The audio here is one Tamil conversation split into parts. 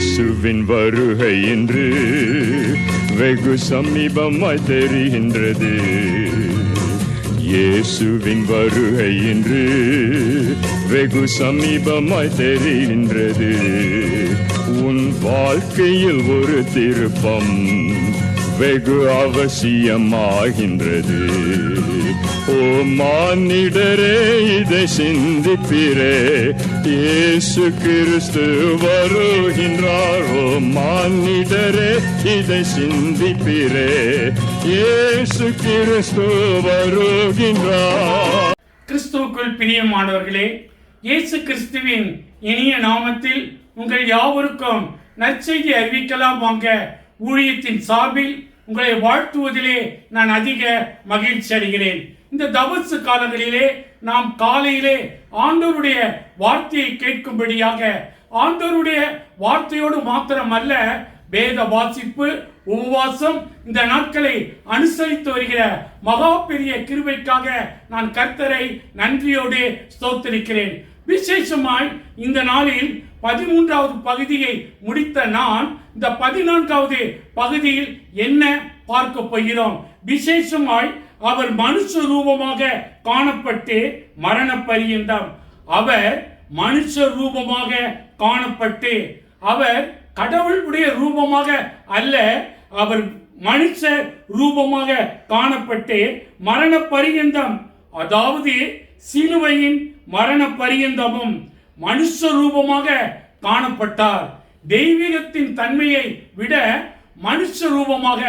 இயேசுவின் வருகை என்று வெகு சமீபமாய் தெரிகின்றது. இயேசுவின் வருகை என்று வெகு சமீபமாய் தெரிகின்றது. உன் வாழ்க்கையில் ஒரு திருப்பம் வெகு அவசியமாகின்றது. ஓ மானிடரே இதை சிந்திப்பிரே இயேசு கிறிஸ்து வருகின்றாரோ ஓ மானிடரே இதை சிந்திப்பிரே இயேசு கிறிஸ்து வருகின்றார். கிறிஸ்துவுக்குள் பிரியமானவர்களே இயேசு கிறிஸ்துவின் இனிய நாமத்தில் உங்கள் யாவருக்கும் நற்செய்தி அறிவிக்கலாம் வாங்க. ஊழியத்தின் சார்பில் உங்களை வாழ்த்துவதிலே நான் அதிக மகிழ்ச்சி அடைகிறேன். இந்த தபசு காலங்களிலே நாம் காலையிலே ஆண்டோருடைய வார்த்தையை கேட்கும்படியாக ஆண்டோருடைய வார்த்தையோடு மாத்திரமல்ல வேத வாசிப்பு உபவாசம் இந்த நாட்களை அனுசரித்து வருகிற மகா பெரிய கிருபைக்காக நான் கர்த்தரை நன்றியோடு ஸ்தோத்தரிக்கிறேன். விசேஷமாய் இந்த நாளில் பதிமூன்றாவது பகுதியை முடித்த நான் இந்த பதினான்காவது பகுதியில் என்ன பார்க்க போகிறோம்? விசேஷமாய் அவர் மனுஷ ரூபமாக காணப்பட்டு மரண அவர் மனுஷ ரூபமாக காணப்பட்டு அவர் கடவுளுடைய ரூபமாக அல்ல அவர் மனுஷ ரூபமாக காணப்பட்டு மரண பரியந்தம் அதாவது சிலுவையின் மரண பரியந்தமும் மனுஷ ரூபமாக காணப்பட்டார். தெய்வீகத்தின் தன்மையை விட மனுஷ ரூபமாக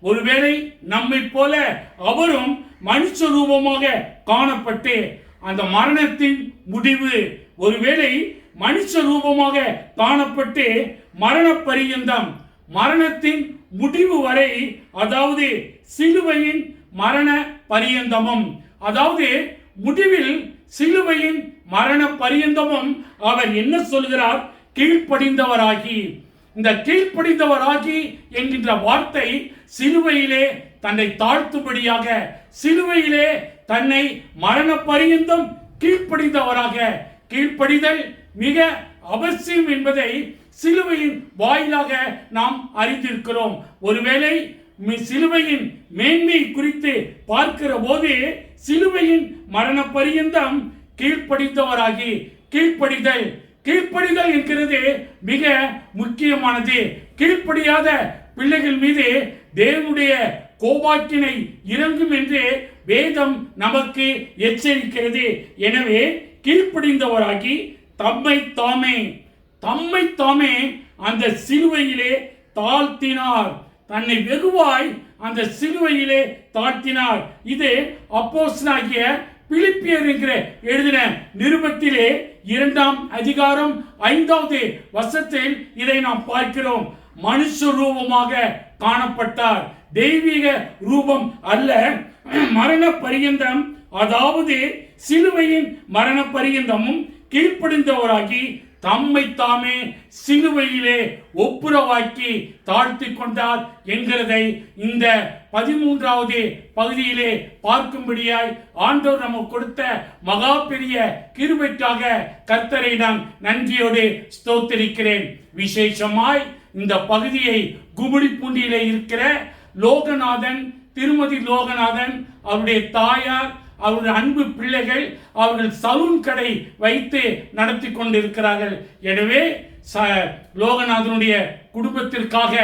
ஒருவேளை நம்மை போல அவரும் மனுஷ ரூபமாக காணப்பட்டு அந்த மரணத்தின் முடிவு ஒருவேளை மனுஷ ரூபமாக காணப்பட்டு மரண பரியந்தம் மரணத்தின் முடிவு வரை அதாவது சிலுவையின் மரண பரியந்தமும் அதாவது முடிவில் சிலுவையின் மரண பரியந்தமும் அவர் என்ன சொல்கிறார்? கீழ்ப்படிந்தவராகி இந்த கீழ்ப்படிந்தவராகி என்கின்ற வார்த்தை சிலுவையிலே தன்னை தாழ்த்தும்படியாக சிலுவையிலே தன்னை மரண பரியந்தம் கீழ்ப்படிந்தவராக கீழ்ப்படிதல் மிக அவசியம் என்பதை சிலுவையின் வாயிலாக நாம் அறிந்திருக்கிறோம். ஒருவேளை சிலுவையின் மேன்மை குறித்து பார்க்கிற போது சிலுவையின் மரண பரியந்தம் கீழ்ப்படிந்தவராகி கீழ்ப்படிதல் கீழ்ப்படிதல் என்கிறது மிக முக்கியமானது. கீழ்ப்படியாத பிள்ளைகள் மீது தேவனுடைய கோபாக்கினை இறங்கும் என்று வேதம் நமக்கு எச்சரிக்கிறது. எனவே கீழ்ப்படிந்தவராகி தம்மை தாமே தம்மை தாமே அந்த சிலுவையிலே தாழ்த்தினார். தன்னை வெகுவாய் அந்த சிலுவையிலே தாழ்த்தினார். இது அப்போஸ்தலனாகிய பிலிப்பியர் என்கிற எழுதின நிருபத்திலே இரண்டாம் அதிகாரம் ஐந்தாவது வசத்தில் இதை நாம் பார்க்கிறோம். மனுஷ ரூபமாக காணப்பட்டார். தெய்வீக ரூபம் அல்ல. மரண பரியந்தம் அதாவது சிலுவையின் மரண பரியந்தமும் கீழ்ப்படிந்தவராகி தம்மை தாமே சிலுவையிலே ஒப்புரவாக்கி தாழ்த்தி கொண்டார் என்கிறதை இந்த பதிமூன்றாவது பகுதியிலே பார்க்கும்படியாய் ஆண்டோர் நமக்கு கொடுத்த மகா பெரிய கிருபைக்காக கர்த்தரை நான் நன்றியோடு ஸ்தோத்திருக்கிறேன். விசேஷமாய் இந்த பகுதியை குமிடிப்பூண்டியிலே இருக்கிற லோகநாதன் திருமதி லோகநாதன் அவருடைய தாயார் அவருடைய அன்பு பிள்ளைகள் அவர்கள் சலூன் கடை வைத்து நடத்தி கொண்டிருக்கிறார்கள். எனவே ச லோகநாதனுடைய குடும்பத்திற்காக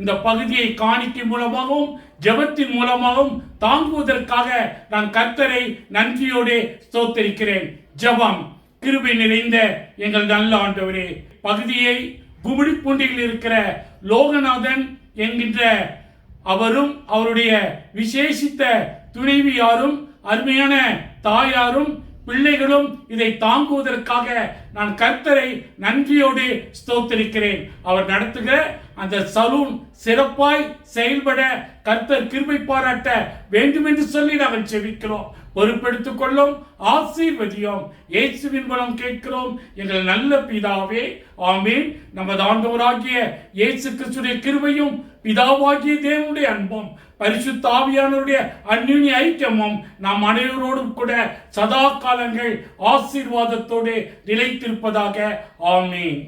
இந்த பகுதியை காணிக்கை மூலமாகவும் ஜெபத்தின் மூலமாகவும் தாங்குவதற்காக நான் கர்த்தரை நன்றியோடு ஸ்தோத்தரிக்கிறேன். ஜெபம் கிருபை நிறைந்த எங்கள் நல்ல ஆண்டவரே பகுதியை குமிடிப்பூண்டியில் இருக்கிற லோகநாதன் என்கின்ற அவரும் அவருடைய விசேஷித்த துணைவியாரும் அருமையான தாயாரும் பிள்ளைகளும் இதை தாங்குவதற்காக நான் கர்த்தரை நன்றியோடு ஸ்தோத்திரிக்கிறேன். அவர் நடத்துகிற அந்த சலூன் சிறப்பாய் செயல்பட கர்த்தர் கிருபை பாராட்ட வேண்டும் என்று சொல்லி நாங்கள் செவிக்கிறோம் பொறுப்பெடுத்துக் கொள்ளும் ஆசீர்வதியும். இயேசுவின் மூலம் கேட்கிறோம். எங்கள் நல்ல பிதாவே ஆமீன். நமது ஆண்டவராகிய இயேசு கிறிஸ்துடைய கிருபையும் பிதாவாகிய தேவனுடைய அன்பும் பரிசுத்த ஆவியானவருடைய அந்யுனி ஐக்கியமும் நாம் அனைவரோடும் கூட சதா காலங்கள் ஆசீர்வாதத்தோடு நிலைத்திருப்பதாக ஆமீன்.